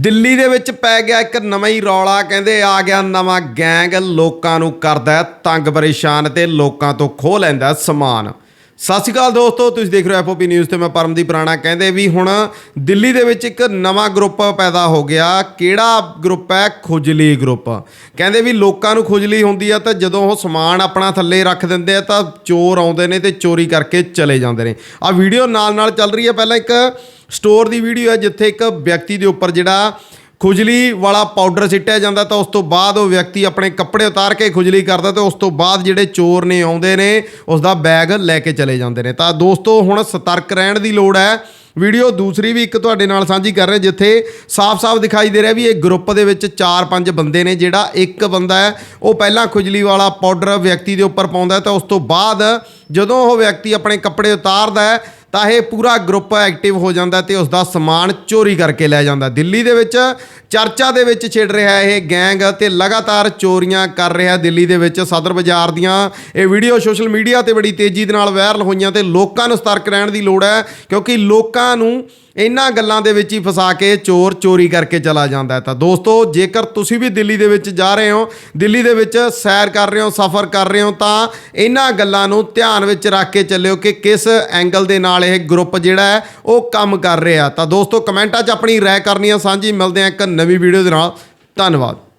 ਦਿੱਲੀ ਦੇ ਵਿੱਚ ਪੈ ਗਿਆ ਇੱਕ ਨਵਾਂ ਹੀ ਰੌਲਾ, ਕਹਿੰਦੇ ਆ ਗਿਆ ਨਵਾਂ ਗੈਂਗ, ਲੋਕਾਂ ਨੂੰ ਕਰਦਾ ਤੰਗ, ਪਰੇਸ਼ਾਨ ਤੇ ਲੋਕਾਂ ਤੋਂ ਖੋਹ ਲੈਂਦਾ ਸਮਾਨ। ਸਤਿ ਸ਼੍ਰੀ ਅਕਾਲ ਦੋਸਤੋ, ਤੁਸੀਂ ਦੇਖ ਰਹੇ ਹੋ ਐਫਓਪੀ ਨਿਊਜ਼ ਤੇ ਮੈਂ ਪਰਮਦੀਪ ਰਾਣਾ। ਕਹਿੰਦੇ ਵੀ ਹੁਣ ਦਿੱਲੀ ਦੇ ਵਿੱਚ ਇੱਕ ਨਵਾਂ ਗਰੁੱਪ ਪੈਦਾ ਹੋ ਗਿਆ। ਕਿਹੜਾ ਗਰੁੱਪ ਹੈ? ਖੁਜਲੀ ਗਰੁੱਪ। ਕਹਿੰਦੇ ਵੀ ਲੋਕਾਂ ਨੂੰ ਖੁਜਲੀ ਹੁੰਦੀ ਆ ਤਾਂ ਜਦੋਂ ਉਹ ਸਮਾਨ ਆਪਣਾ ਥੱਲੇ ਰੱਖ ਦਿੰਦੇ ਆ ਤਾਂ ਚੋਰ ਆਉਂਦੇ ਨੇ ਤੇ ਚੋਰੀ ਕਰਕੇ ਚਲੇ ਜਾਂਦੇ ਨੇ। ਆ ਵੀਡੀਓ ਨਾਲ ਨਾਲ ਚੱਲ ਰਹੀ ਹੈ। ਪਹਿਲਾਂ ਇੱਕ ਸਟੋਰ ਦੀ ਵੀਡੀਓ ਹੈ ਜਿੱਥੇ ਇੱਕ ਵਿਅਕਤੀ ਦੇ ਉੱਪਰ ਜਿਹੜਾ ਖੁਜਲੀ ਵਾਲਾ ਪਾਊਡਰ ਸਿੱਟਿਆ ਜਾਂਦਾ ਤਾਂ ਉਸ ਤੋਂ ਬਾਅਦ ਉਹ ਵਿਅਕਤੀ ਆਪਣੇ ਕੱਪੜੇ ਉਤਾਰ ਕੇ ਖੁਜਲੀ ਕਰਦਾ ਤੇ ਉਸ ਤੋਂ ਬਾਅਦ ਜਿਹੜੇ ਚੋਰ ਨੇ ਆਉਂਦੇ ਨੇ, ਉਸ ਦਾ ਬੈਗ ਲੈ ਕੇ ਚਲੇ ਜਾਂਦੇ ਨੇ। ਤਾਂ ਦੋਸਤੋ, ਹੁਣ ਸਤਰਕ ਰਹਿਣ ਦੀ ਲੋੜ ਹੈ। ਵੀਡੀਓ ਦੂਸਰੀ ਵੀ ਇੱਕ ਤੁਹਾਡੇ ਨਾਲ ਸਾਂਝੀ ਕਰ ਰਹੇ, ਜਿੱਥੇ ਸਾਫ਼-ਸਾਫ਼ ਦਿਖਾਈ ਦੇ ਰਿਹਾ ਵੀ ਇਹ ਗਰੁੱਪ ਦੇ ਵਿੱਚ 4-5 ਬੰਦੇ ਨੇ, ਜਿਹੜਾ ਇੱਕ ਬੰਦਾ ਹੈ, ਉਹ ਪਹਿਲਾਂ ਖੁਜਲੀ ਵਾਲਾ ਪਾਊਡਰ ਵਿਅਕਤੀ ਦੇ ਉੱਪਰ ਪਾਉਂਦਾ ਤਾਂ ਉਸ ਤੋਂ ਬਾਅਦ ਜਦੋਂ ਉਹ ਵਿਅਕਤੀ ਆਪਣੇ ਕੱਪੜੇ ਉਤਾਰਦਾ ਹੈ ਤਾਂ ਇਹ ਪੂਰਾ ਗਰੁੱਪ ਐਕਟਿਵ ਹੋ ਜਾਂਦਾ ਤੇ ਉਸ ਦਾ ਸਮਾਨ ਚੋਰੀ ਕਰਕੇ ਲੈ ਜਾਂਦਾ। ਦਿੱਲੀ ਦੇ ਵਿੱਚ ਚਰਚਾ ਦੇ ਵਿੱਚ ਛਿੜ ਰਿਹਾ ਇਹ ਗੈਂਗ ਤੇ ਲਗਾਤਾਰ ਚੋਰੀਆਂ ਕਰ ਰਿਹਾ ਦਿੱਲੀ ਦੇ ਵਿੱਚ। ਸਦਰ ਬਾਜ਼ਾਰ ਦੀਆਂ ਇਹ ਵੀਡੀਓ ਸੋਸ਼ਲ ਮੀਡੀਆ ਤੇ ਬੜੀ ਤੇਜ਼ੀ ਦੇ ਨਾਲ ਵਾਇਰਲ ਹੋਈਆਂ ਤੇ ਲੋਕਾਂ ਨੂੰ ਸਤਰਕ ਰਹਿਣ ਦੀ ਲੋੜ ਹੈ ਕਿਉਂਕਿ ਲੋਕਾਂ ਨੂੰ ਇਹਨਾਂ ਗੱਲਾਂ ਦੇ ਵਿੱਚ ਹੀ ਫਸਾ ਕੇ ਚੋਰ ਚੋਰੀ ਕਰਕੇ ਚਲਾ ਜਾਂਦਾ ਹੈ। ਤਾਂ ਦੋਸਤੋ, ਜੇਕਰ ਤੁਸੀਂ ਵੀ ਦਿੱਲੀ ਦੇ ਵਿੱਚ ਜਾ ਰਹੇ ਹੋ, ਦਿੱਲੀ ਦੇ ਵਿੱਚ ਸੈਰ ਕਰ ਰਹੇ ਹੋ, ਸਫ਼ਰ ਕਰ ਰਹੇ ਹੋ, ਤਾਂ ਇਹਨਾਂ ਗੱਲਾਂ ਨੂੰ ਧਿਆਨ ਵਿੱਚ ਰੱਖ ਕੇ ਚੱਲਿਓ ਕਿ ਕਿਸ ਐਂਗਲ ਦੇ ਨਾਲ ਇਹ ਗਰੁੱਪ ਜਿਹੜਾ ਹੈ, ਉਹ ਕੰਮ ਕਰ ਰਿਹਾ। ਤਾਂ ਦੋਸਤੋ, ਕਮੈਂਟਾਂ 'ਚ ਆਪਣੀ ਰਾਏ ਕਰਨੀ ਆ। ਸਾਂਝੀ ਮਿਲਦੇ ਆ ਇੱਕ ਨਵੀਂ ਵੀਡੀਓ ਦੇ ਨਾਲ। ਧੰਨਵਾਦ।